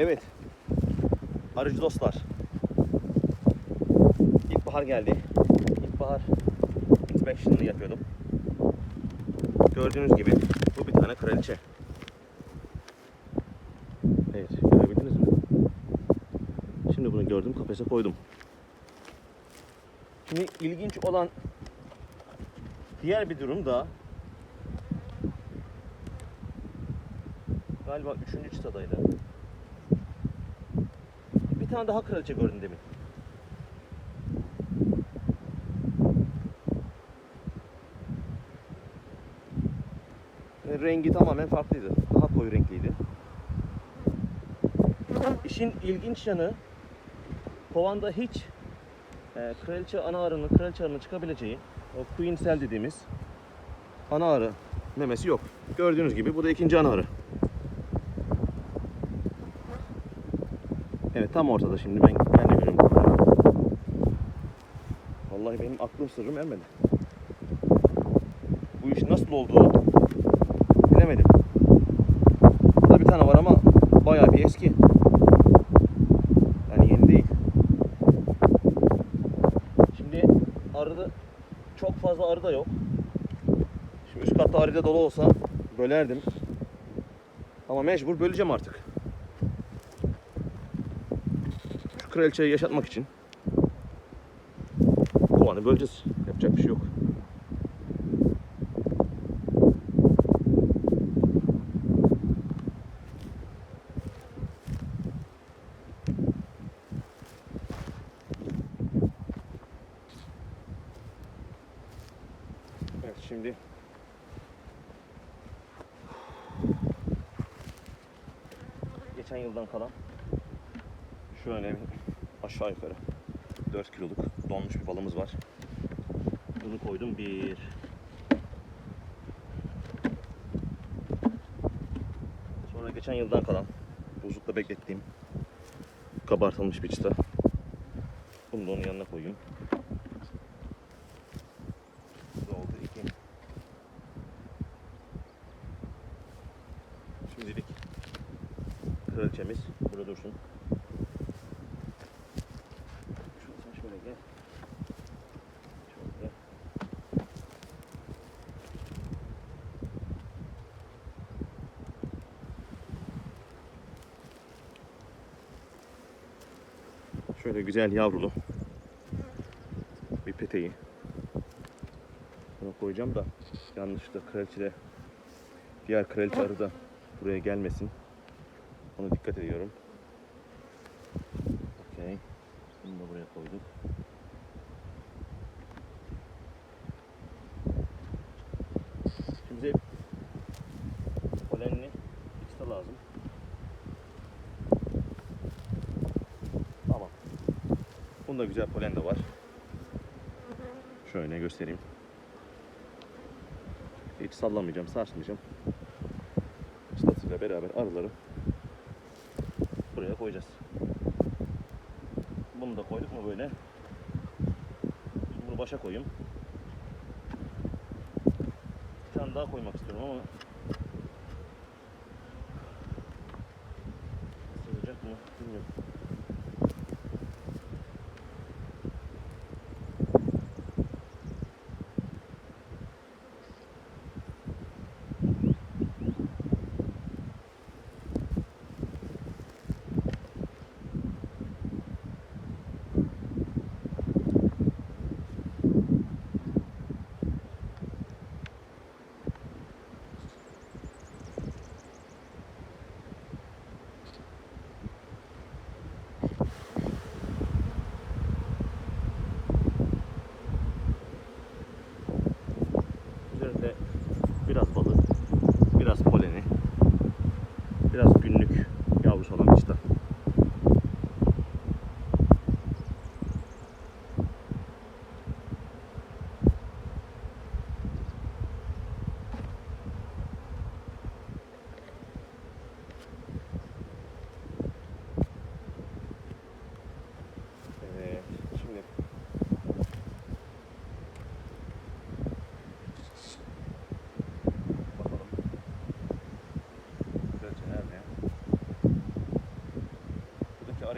Evet. Arıcı dostlar. İlkbahar geldi. İlkbahar inspection'ını yapıyordum. Gördüğünüz gibi bu bir tane kraliçe. Evet, görebildiniz mi? Şimdi bunu gördüm, kafese koydum. Şimdi ilginç olan diğer bir durum da galiba üçüncü çıtadaydı. Bir tane daha kraliçe gördüm demin. Ve rengi tamamen farklıydı. Daha koyu renkliydi. İşin ilginç yanı kovanda hiç e, kraliçe ana arının, kraliçe arının çıkabileceği o queen cell dediğimiz ana arı memesi yok. Gördüğünüz gibi bu da ikinci ana arı. Evet tam ortada şimdi ben, ben görüyorum. Vallahi benim aklım sırrım ermedi. Bu iş nasıl oldu bilemedim. Burada bir tane var ama bayağı bir eski. Yani yeni değil. Şimdi arıda çok fazla arı da yok. Şimdi üst katta arıda dolu olsa bölerdim. Ama mecbur böleceğim artık. Şu kraliçeyi yaşatmak için kovanı böleceğiz. Yapacak bir şey yok. Evet şimdi geçen yıldan kalan şöyle aşağı yukarı 4 kiloluk donmuş bir balımız var. Bunu koydum bir. Sonra geçen yıldan kalan buzlukta beklettiğim kabartılmış bir çıta. Bunu da onun yanına koyayım. Bu da oldu iki. Şimdilik kraliçemiz burada dursun. Şuradan sen şöyle gel. Şöyle. Şöyle güzel yavrulu bir peteği. Buna koyacağım da yanlışlıkla kraliçe diğer kraliçe arı da buraya gelmesin. Ona dikkat ediyorum. Okey. Bunu da buraya koyduk. Şimdi polenli pista lazım. Bunda güzel polen de var. Şöyle göstereyim. Hiç sallamayacağım, sarsmayacağım. Çıtasıyla beraber arıları buraya koyacağız. Bunu da koyduk mu böyle? Şimdi bunu başa koyayım. Bir tane daha koymak istiyorum ama sığacak mı bilmiyorum.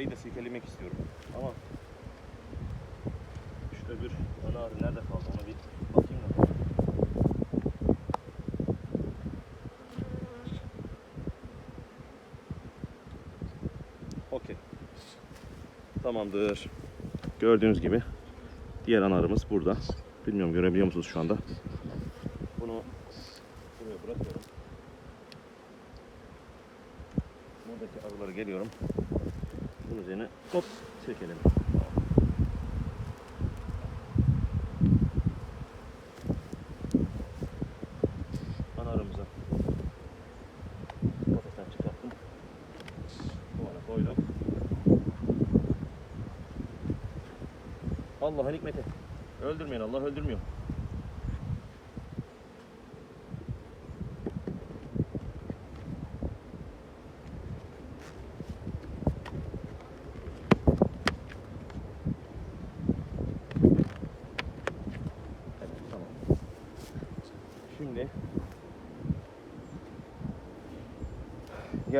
Arıyı da silkelemek istiyorum. Ama şu öbür ana arı nerede kaldı ona bir bakayım da. Okey. Tamamdır. Gördüğünüz gibi diğer ana arımız burada. Bilmiyorum görebiliyor musunuz şu anda? Bunu buraya bırakıyorum. Buradaki arılara geliyorum. Üzerine hop çekelim. Ana arımıza kafesten. Allah'ın hikmeti. Öldürmeyin Allah öldürmüyor. Evet, tamam. Şimdi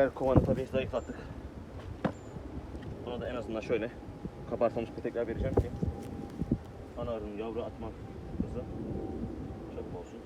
diğer kovanı tabii zayıflattık. Buna da en azından şöyle kabartılmış petekler vereceğim ki ana arının yavru atma hızı çabuk olsun.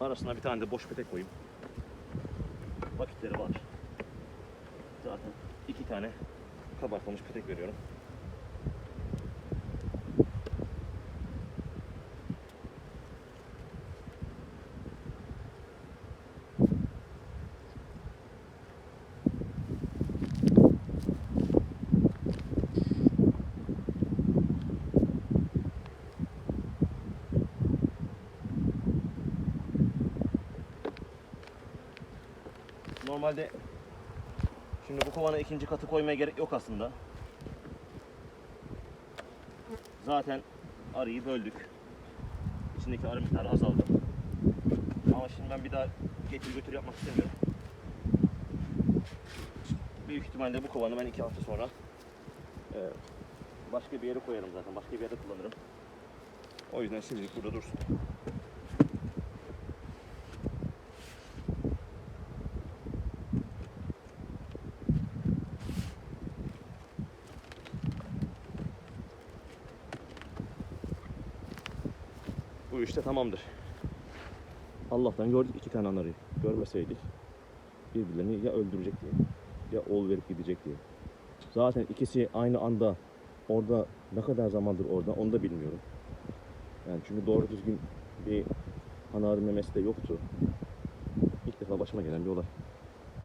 Arasına bir tane de boş petek koyayım. Vakitleri var. Zaten iki tane kabartılmış petek veriyorum. Normalde şimdi bu kovana ikinci katı koymaya gerek yok aslında. Zaten arıyı böldük. İçindeki arı miktarı azaldı. Ama şimdi ben bir daha getir götür yapmak istemiyorum. Büyük ihtimalle bu kovanı ben iki hafta sonra e, başka bir yere koyarım zaten. Başka bir yerde kullanırım. O yüzden şimdilik burada dursun. Bu işte tamamdır. Allah'tan gördük iki tane anarıyı. Görmeseydik birbirlerini ya öldürecek diye ya ol verip gidecek diye. Zaten ikisi aynı anda orada ne kadar zamandır orada onu da bilmiyorum. Yani çünkü doğru düzgün bir ana arı memesi de yoktu. İlk defa başıma gelen bir olay.